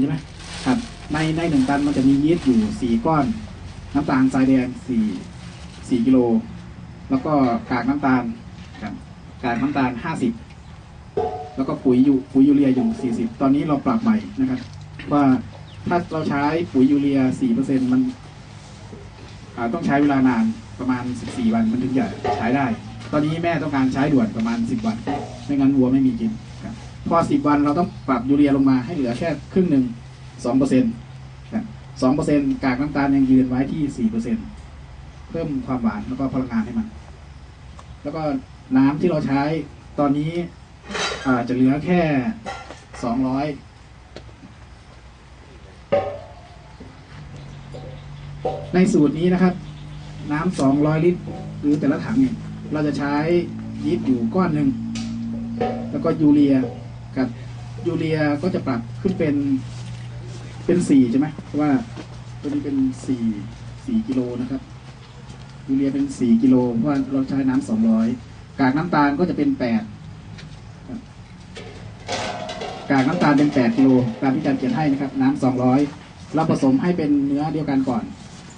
ใช่ไหมครับ ในในหนึ่งตันมันจะมียีสต์อยู่สี่ก้อน น้ำตาลทรายแดงสี่สี่กิโล แล้วก็กากน้ำตาลครับกากน้ำตาลห้าสิบแล้วก็ปุ๋ยอยู่ปุ๋ยยูเรียอยู่สี่สิบตอนนี้เราปรับใหม่นะครับ ว่าถ้าเราใช้ปุ๋ยยูเรียสี่เปอร์เซ็นมันต้องใช้เวลานานประมาณสิบสี่วันมันถึงจะใช้ได้ ตอนนี้แม่ต้องการใช้ด่วนประมาณสิบวัน ไม่งั้นวัวไม่มีกินครับ พอสิบวันเราต้องปรับยูเรียลงมาให้เหลือแค่ครึ่งหนึ่งสองเปอร์เซ็นต์สองเปอร์เซ็นต์กากน้ำตาลยังยืนไว้ที่สี่เปอร์เซ็นต์เพิ่มความหวานแล้วก็พลังงานให้มัน แล้วก็น้ำที่เราใช้ตอนนี้อาจะเหลือแค่สองร้อยในสูตรนี้นะครับ น้ำสองร้อยลิตร หรือแต่ละถังเนี่ยเราจะใช้ยีสต์อยู่ก้อนหนึ่งแล้วก็ยูเรีย กับยูเรียก็จะปรับขึ้นเป็นเป็นสี่ใช่ไหมเพราะว่าตัวนี้เป็นสี่สี่กิโลนะครับยูเรียเป็นสี่กิโลเพราะว่าเราใช้น้ำสองร้อยกากน้ำตาลก็จะเป็นแปดกากน้ำตาลเป็นแปดกิโลตามที่อาจารย์เขียนให้นะครับ น้ำสองร้อยเราผสมให้เป็นเนื้อเดียวกันก่อน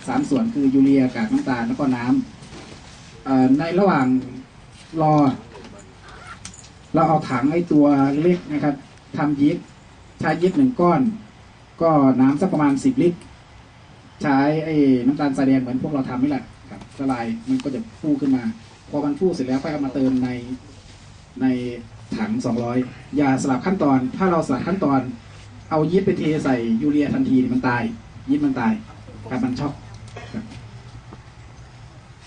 สามส่วนคือยูเรียกากน้ำตาลแล้วก็น้ำในระหว่างรอ เราเอาถังไอ้ตัวเล็กนะครับทำยีสต์ใช้ยีสต์หนึ่งก้อน ก็น้ำสักประมาณสิบลิตร ใช้ไอ้น้ำตาลทรายแดงเหมือนพวกเราทำนี่แหละครับละลายมันก็จะฟูขึ้นมา พอมันฟูเสร็จแล้วก็เอามาเติมในในถังสองร้อยอย่าสลับขั้นตอน ถ้าเราสลับขั้นตอน เอายีสต์ไปเทใส่ยูเรียทันทีมันตายยีสต์มันตายครับมันช็อกครับ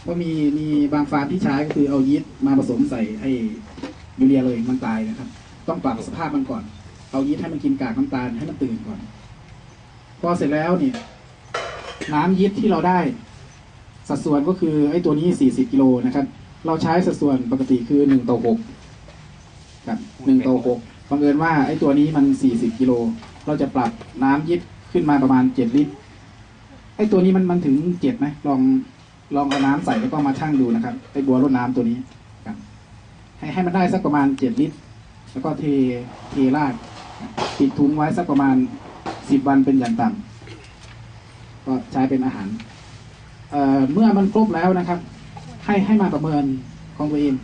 ก็มีมีบางฟาร์มที่ใช้ก็คือเอายีสต์มาผสมใส่ไอ้ ยูเรียเลยมันตายนะครับ ต้องปรับสภาพมันก่อน เอายีสต์ให้มันกินกากน้ำตาลให้มันตื่นก่อน พอเสร็จแล้วเนี่ยน้ำยีสต์ที่เราได้ สัดส่วนก็คือไอ้ตัวนี้ 40 กิโลนะครับ เราใช้สัดส่วนปกติคือ1ต่อ6ครับ1ต่อ6บังเอิญว่าไอ้ตัวนี้มัน 40 กิโล เราจะปรับน้ำยีสต์ขึ้นมาประมาณ 7 ลิตรไอ้ตัวนี้มันมันถึง7ไหมลองลองเอาน้ำใส่แล้วก็มาชั่งดูนะครับไอ้บัวรดน้ำตัวนี้ ให้ให้มันได้สักประมาณเจ็ดลิตร แล้วก็เทเทราดปิดถุงไว้สักประมาณสิบวันเป็นอย่างต่ำก็ใช้เป็นอาหารเอ่อเมื่อมันครบแล้วนะครับ ให้ให้มาประเมินของตัวเอง